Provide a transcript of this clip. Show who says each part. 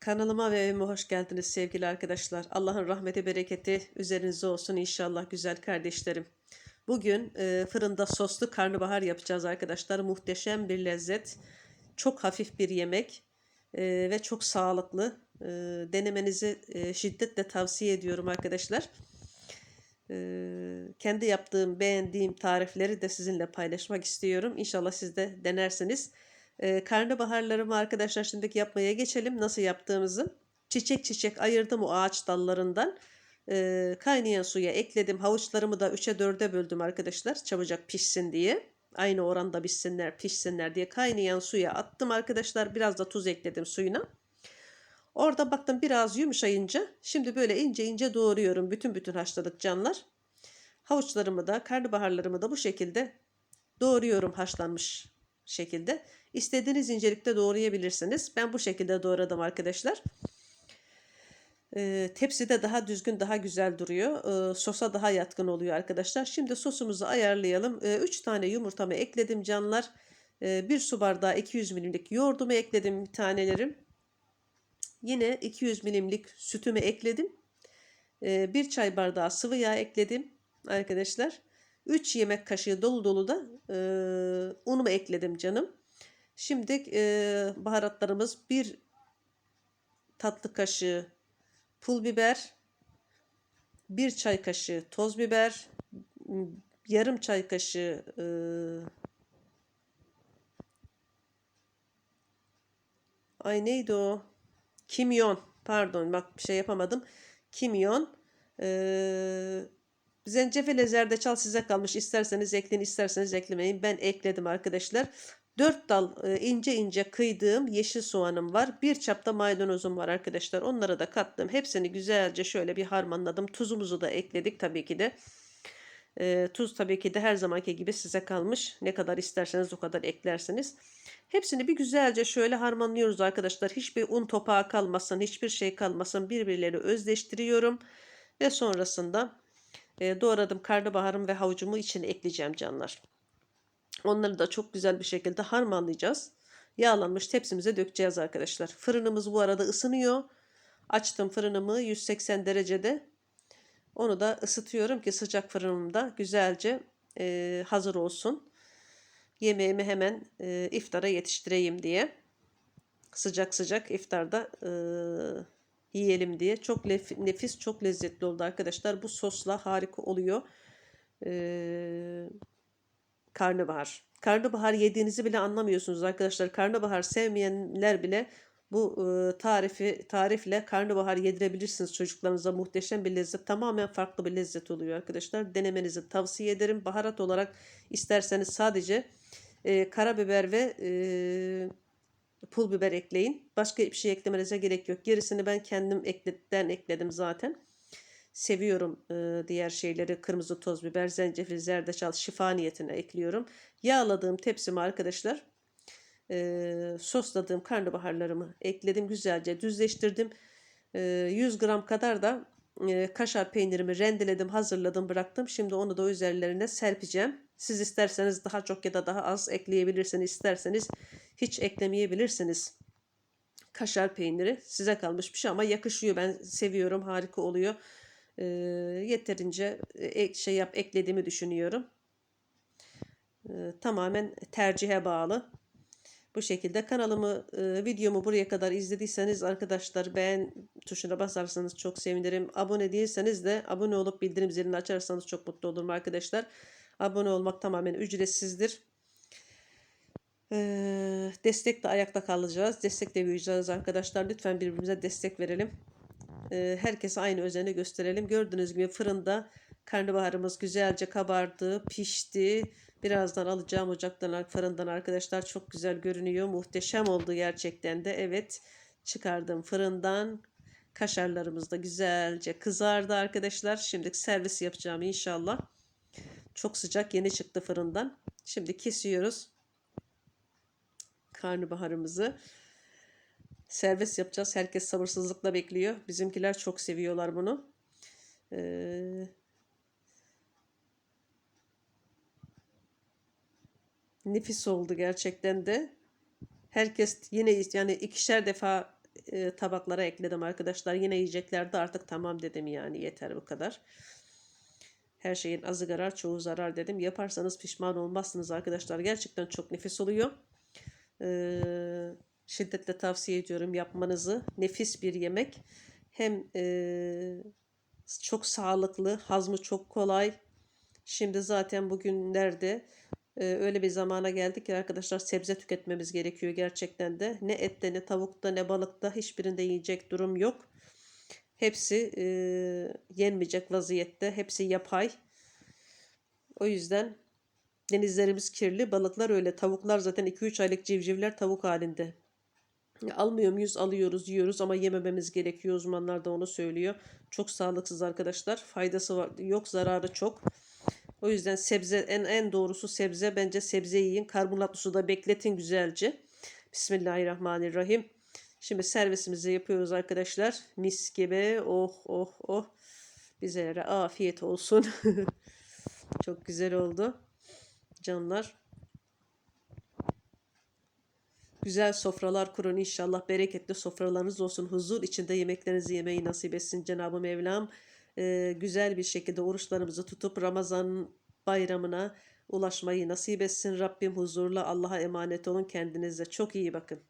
Speaker 1: Kanalıma ve evime hoş geldiniz sevgili arkadaşlar. Allah'ın rahmeti, bereketi üzerinize olsun inşallah güzel kardeşlerim. Bugün e, fırında soslu karnabahar yapacağız arkadaşlar. Muhteşem bir lezzet. Çok hafif bir yemek e, ve çok sağlıklı. E, denemenizi e, şiddetle tavsiye ediyorum arkadaşlar. E, kendi yaptığım, beğendiğim tarifleri de sizinle paylaşmak istiyorum. İnşallah siz de denersiniz. Ee, karnabaharlarımı arkadaşlar şimdiki yapmaya geçelim. Nasıl yaptığımızı. Çiçek çiçek ayırdım o ağaç dallarından. Ee, kaynayan suya ekledim. Havuçlarımı da 3'e 4'e böldüm arkadaşlar. Çabucak pişsin diye. Aynı oranda pişsinler, pişsinler diye kaynayan suya attım arkadaşlar. Biraz da tuz ekledim suyuna. Orada baktım biraz yumuşayınca şimdi böyle ince ince doğruyorum. Bütün bütün haşladık canlar. Havuçlarımı da karnabaharlarımı da bu şekilde doğruyorum haşlanmış şekilde. İstediğiniz incelikte doğrayabilirsiniz. Ben bu şekilde doğradım arkadaşlar. Ee, tepside daha düzgün, daha güzel duruyor. Ee, sosa daha yatkın oluyor arkadaşlar. Şimdi sosumuzu ayarlayalım. 3 tane yumurtamı ekledim canlar. Ee, 1 su bardağı 200 milimlik yoğurdumu ekledim tanelerim. Yine 200 milimlik sütümü ekledim. Ee, 1 çay bardağı sıvı yağ ekledim arkadaşlar. 3 yemek kaşığı dolu dolu da e, unumu ekledim canım. Şimdi e, baharatlarımız bir tatlı kaşığı pul biber, bir çay kaşığı toz biber, yarım çay kaşığı e, ay neydi o? Kimyon. Pardon bak bir şey yapamadım. Kimyon. E, zencefil zerdeçal size kalmış. İsterseniz ekleyin isterseniz eklemeyin. Ben ekledim arkadaşlar. 4 dal e, ince ince kıydığım yeşil soğanım var. Bir çapta maydanozum var arkadaşlar. Onlara da kattım. Hepsini güzelce şöyle bir harmanladım. Tuzumuzu da ekledik tabii ki de. E, tuz tabii ki de her zamanki gibi size kalmış. Ne kadar isterseniz o kadar eklersiniz. Hepsini bir güzelce şöyle harmanlıyoruz arkadaşlar. Hiçbir un topağı kalmasın, hiçbir şey kalmasın. Birbirleri özleştiriyorum. Ve sonrasında e, doğradım karnabaharım ve havucumu içine ekleyeceğim canlar. Onları da çok güzel bir şekilde harmanlayacağız. Yağlanmış tepsimize dökeceğiz arkadaşlar. Fırınımız bu arada ısınıyor. Açtım fırınımı 180 derecede. Onu da ısıtıyorum ki sıcak fırınımda güzelce e, hazır olsun. Yemeğimi hemen e, iftara yetiştireyim diye. Sıcak sıcak iftarda e, yiyelim diye. Çok nefis, çok lezzetli oldu arkadaşlar. Bu sosla harika oluyor. Eee karnabahar. Karnabahar yediğinizi bile anlamıyorsunuz arkadaşlar. Karnabahar sevmeyenler bile bu e, tarifi tarifle karnabahar yedirebilirsiniz çocuklarınıza. Muhteşem bir lezzet. Tamamen farklı bir lezzet oluyor arkadaşlar. Denemenizi tavsiye ederim. Baharat olarak isterseniz sadece e, karabiber ve e, pul biber ekleyin. Başka bir şey eklemenize gerek yok. Gerisini ben kendim ekleden ekledim zaten. Seviyorum e, diğer şeyleri. Kırmızı toz biber, zencefil, zerdeçal şifa niyetine ekliyorum. Yağladığım tepsime arkadaşlar e, sosladığım karnabaharlarımı ekledim. Güzelce düzleştirdim. E, 100 gram kadar da e, kaşar peynirimi rendeledim, hazırladım, bıraktım. Şimdi onu da üzerlerine serpeceğim. Siz isterseniz daha çok ya da daha az ekleyebilirsiniz. isterseniz hiç eklemeyebilirsiniz. Kaşar peyniri size kalmış bir şey ama yakışıyor. Ben seviyorum. Harika oluyor e, yeterince şey yap eklediğimi düşünüyorum. E, tamamen tercihe bağlı. Bu şekilde kanalımı, videomu buraya kadar izlediyseniz arkadaşlar beğen tuşuna basarsanız çok sevinirim. Abone değilseniz de abone olup bildirim zilini açarsanız çok mutlu olurum arkadaşlar. Abone olmak tamamen ücretsizdir. Ee, destekle ayakta kalacağız. Destekle büyüyeceğiz arkadaşlar. Lütfen birbirimize destek verelim. Herkese aynı özeni gösterelim. Gördüğünüz gibi fırında karnabaharımız güzelce kabardı, pişti. Birazdan alacağım ocaktan, fırından arkadaşlar. Çok güzel görünüyor. Muhteşem oldu gerçekten de. Evet çıkardım fırından. Kaşarlarımız da güzelce kızardı arkadaşlar. Şimdi servis yapacağım inşallah. Çok sıcak yeni çıktı fırından. Şimdi kesiyoruz karnabaharımızı. Servis yapacağız. Herkes sabırsızlıkla bekliyor. Bizimkiler çok seviyorlar bunu. Ee, nefis oldu gerçekten de. Herkes yine yani ikişer defa e, tabaklara ekledim arkadaşlar. Yine yiyeceklerdi artık tamam dedim yani yeter bu kadar. Her şeyin azı zarar çoğu zarar dedim. Yaparsanız pişman olmazsınız arkadaşlar. Gerçekten çok nefis oluyor. Ee, şiddetle tavsiye ediyorum yapmanızı. Nefis bir yemek. Hem e, çok sağlıklı, hazmı çok kolay. Şimdi zaten bugünlerde öyle bir zamana geldik ki arkadaşlar sebze tüketmemiz gerekiyor gerçekten de. Ne ette ne tavukta ne balıkta hiçbirinde yiyecek durum yok. Hepsi e, yenmeyecek vaziyette. Hepsi yapay. O yüzden denizlerimiz kirli. Balıklar öyle. Tavuklar zaten 2-3 aylık civcivler tavuk halinde. Almıyor muyuz? Alıyoruz, yiyoruz ama yemememiz gerekiyor. Uzmanlar da onu söylüyor. Çok sağlıksız arkadaşlar. Faydası var, yok, zararı çok. O yüzden sebze en en doğrusu sebze. Bence sebze yiyin. Karbonatlı suda bekletin güzelce. Bismillahirrahmanirrahim. Şimdi servisimizi yapıyoruz arkadaşlar. Mis gibi. Oh oh oh. Bizlere afiyet olsun. Çok güzel oldu. Canlar. Güzel sofralar kurun inşallah. Bereketli sofralarınız olsun. Huzur içinde yemeklerinizi yemeyi nasip etsin Cenab-ı Mevlam. Ee, güzel bir şekilde oruçlarımızı tutup Ramazan bayramına ulaşmayı nasip etsin. Rabbim huzurla Allah'a emanet olun. Kendinize çok iyi bakın.